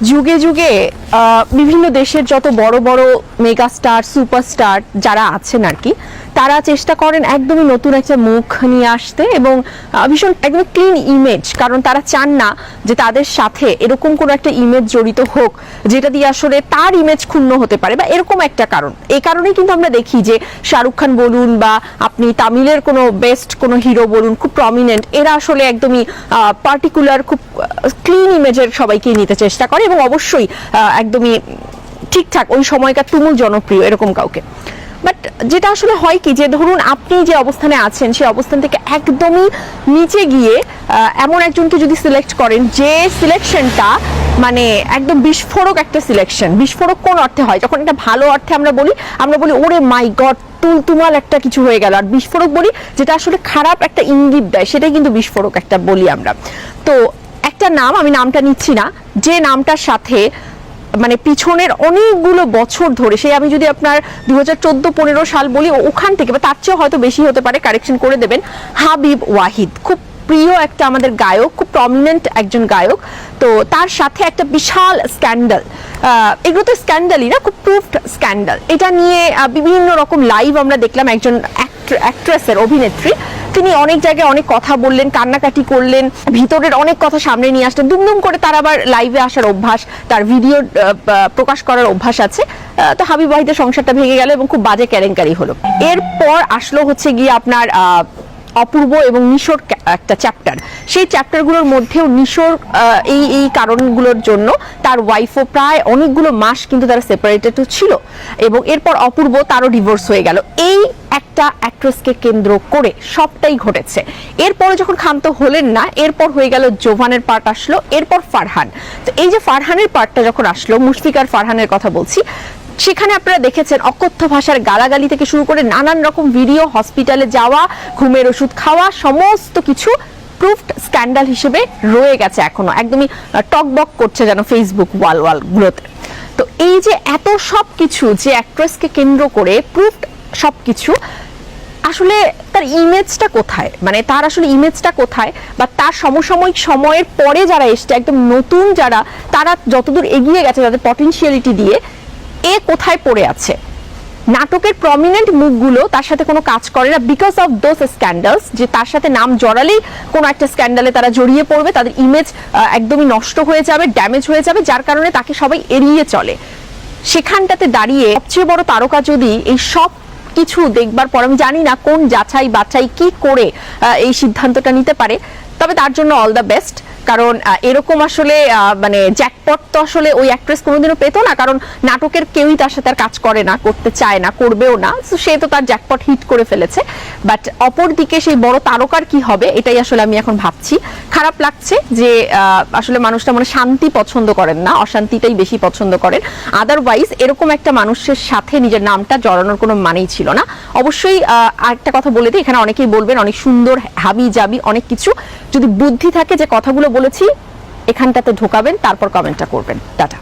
যুগে যুগে বিভিন্ন দেশের যত বড় বড় মেগাস্টার সুপারস্টার যারা আছেন আর কি তারা চেষ্টা করেন একদমই নতুন একটা মুখ নিয়ে আসতে এবং ভীষণ একদম ক্লিন ইমেজ কারণ তারা চান না যে তাদের সাথে এরকম কোনো একটা ইমেজ জড়িত হোক, যেটা দিয়ে আসলে তার ইমেজ ক্ষুণ্ণ হতে পারে বা এরকম একটা কারণ। এই কারণেই কিন্তু আমরা দেখি যে শাহরুখ খান বলুন বা আপনি তামিলের কোনো বেস্ট কোনো হিরো বলুন, খুব প্রমিনেন্ট এরা আসলে একদমই পার্টিকুলার খুব ক্লিন ইমেজের সবাইকে নিতে চেষ্টা করে এবং অবশ্যই একদমই ঠিকঠাক, ওই সময়কার তুমুল জনপ্রিয় এরকম কাউকে। যেটা আসলে হয় কি, যে ধরুন আপনি যে অবস্থানে আছেন, সেই অবস্থান থেকে একদমই নিচে গিয়ে এমন একজনকে যদি সিলেক্ট করেন, যে সিলেকশনটা মানে একদম বিস্ফোরক একটা সিলেকশন বিস্ফোরক কোন অর্থে হয়? যখন এটা ভালো অর্থে আমরা বলি আমরা বলি, ওরে মাই গড তুল তুমাল একটা কিছু হয়ে গেল। আর বিস্ফোরক বলি, যেটা আসলে খারাপ একটা ইঙ্গিত দেয়, সেটাই কিন্তু বিস্ফোরক একটা বলি আমরা। তো একটা নাম, আমি নামটা নিচ্ছি না, যে নামটার সাথে মানে পিছনের অনেকগুলো বছর ধরে, সেই আমি যদি আপনার দু হাজার পনেরো সাল বলি ওখান থেকে, বা তার চেয়েও হয়তো বেশি হতে পারে কারেকশন করে দেবেন, হাবিব ওয়াহিদ। খুব প্রিয় একটা আমাদের গায়ক, খুব প্রমিনেন্ট একজন গায়ক। তো তার সাথে একটা বিশাল স্ক্যান্ডাল এগুলো তো স্ক্যান্ডালই না, খুব প্রুফড স্ক্যান্ডাল এটা নিয়ে বিভিন্ন রকম লাইভ আমরা দেখলাম একজন অ্যাক্ট্রেসের অভিনেত্রী। তিনি অনেক জায়গায় অনেক কথা বললেন, কান্নাকাটি করলেন, ভিতরের অনেক কথা সামনে নিয়ে আসলেন। দুমদুম করে তার আবার লাইভে আসার অভ্যাস, তার ভিডিও প্রকাশ করার অভ্যাস আছে। তো হাবিব ওয়াহিদের সংসারটা ভেঙে গেল এবং খুব বাজে কেলেঙ্কারি হলো। এরপর আসলো হচ্ছে গিয়ে আপনার অপূর্ব এবং নিশোর একটা চ্যাপ্টার সেই চ্যাপ্টারগুলোর মধ্যেও নিশোর এই এই কারণগুলোর জন্য তার ওয়াইফও প্রায় অনেকগুলো মাস কিন্তু তারা সেপারেটেড ছিল এবং এরপর অপূর্ব তারও ডিভোর্স হয়ে গেল। এই একটা অ্যাক্ট্রেসকে কেন্দ্র করে সবটাই ঘটেছে। এরপরে যখন ক্ষান্ত হলেন না, এরপর হয়ে গেল জোভানের পার্ট আসলো, এরপর ফারহান। তো এই যে ফারহানের পার্টটা যখন আসলো মুশফিকার ফারহানের কথা বলছি সেখানে আপনারা দেখেছেন অকথ্য ভাষার গালাগালি থেকে শুরু করে নানান রকম ভিডিও, হসপিটালে যাওয়া, ঘুমের ওষুধ খাওয়া, সমস্ত কিছু প্রুফড স্ক্যান্ডাল হিসেবে রয়ে গেছে এখনও। একদমই টকবক করছে যেন ফেসবুক ওয়াল ওয়াল গুলোতে তো এই যে এত সব কিছু যে অ্যাক্ট্রেসকে কেন্দ্র করে প্রুফড সব কিছু, আসলে তার ইমেজটা কোথায়? মানে তার আসলে ইমেজটা কোথায়? বা তার সমসাময়িক সময়ের পরে যারা এসছে, একদম নতুন যারা, তারা যতদূর এগিয়ে গেছে, তাদের পটেনশিয়ালিটি দিয়ে এ কোথায় পড়ে আছে? নাটকের প্রমিনেন্ট মুখগুলো তার সাথে কোনো কাজ করে না বিকজ অফ দোজ স্ক্যান্ডালস যে তার সাথে নাম জড়ালেই কোনো একটা স্ক্যান্ডালে তারা জড়িয়ে পড়বে, তাদের ইমেজ একদমই নষ্ট হয়ে যাবে ড্যামেজ হয়ে যাবে, যার কারণে তাকে সবাই এড়িয়ে চলে। সেখানটাতে দাঁড়িয়ে সবচেয়ে বড় তারকা যদি এই সব কিছু দেখবার পর, আমি জানি না কোন যাচাই বাছাই কি করে এই সিদ্ধান্তটা নিতে পারে, তবে তার জন্য অল দ্য বেস্ট কারণ এরকম আসলে মানে জ্যাকপট তো আসলে ওই অ্যাক্ট্রেস কোনোদিনও পেতো না, কারণ নাটকের কেউই তার সাথে আর কাজ করে না, করতে চায় না, করবেও না। সে তো তার জ্যাকপট হিট করে ফেলেছে। বাট অপর দিকে সেই বড় তারকার কি হবে, এটাই আসলে আমি এখন ভাবছি। খারাপ লাগছে যে আসলে মানুষটা মানে শান্তি পছন্দ করেন না, অশান্তিটাই বেশি পছন্দ করেন। আদারওয়াইজ এরকম একটা মানুষের সাথে নিজের নামটা জড়ানোর কোনো মানেই ছিল না। অবশ্যই আরেকটা কথা বলে দিই, এখানে অনেকেই বলবেন, অনেক সুন্দর হাবি জাবি অনেক কিছু। যদি বুদ্ধি থাকে যে কথাগুলো বলেছি এখানটাতে ঢোকাবেন তারপর কমেন্টটা করবেন। টাটা।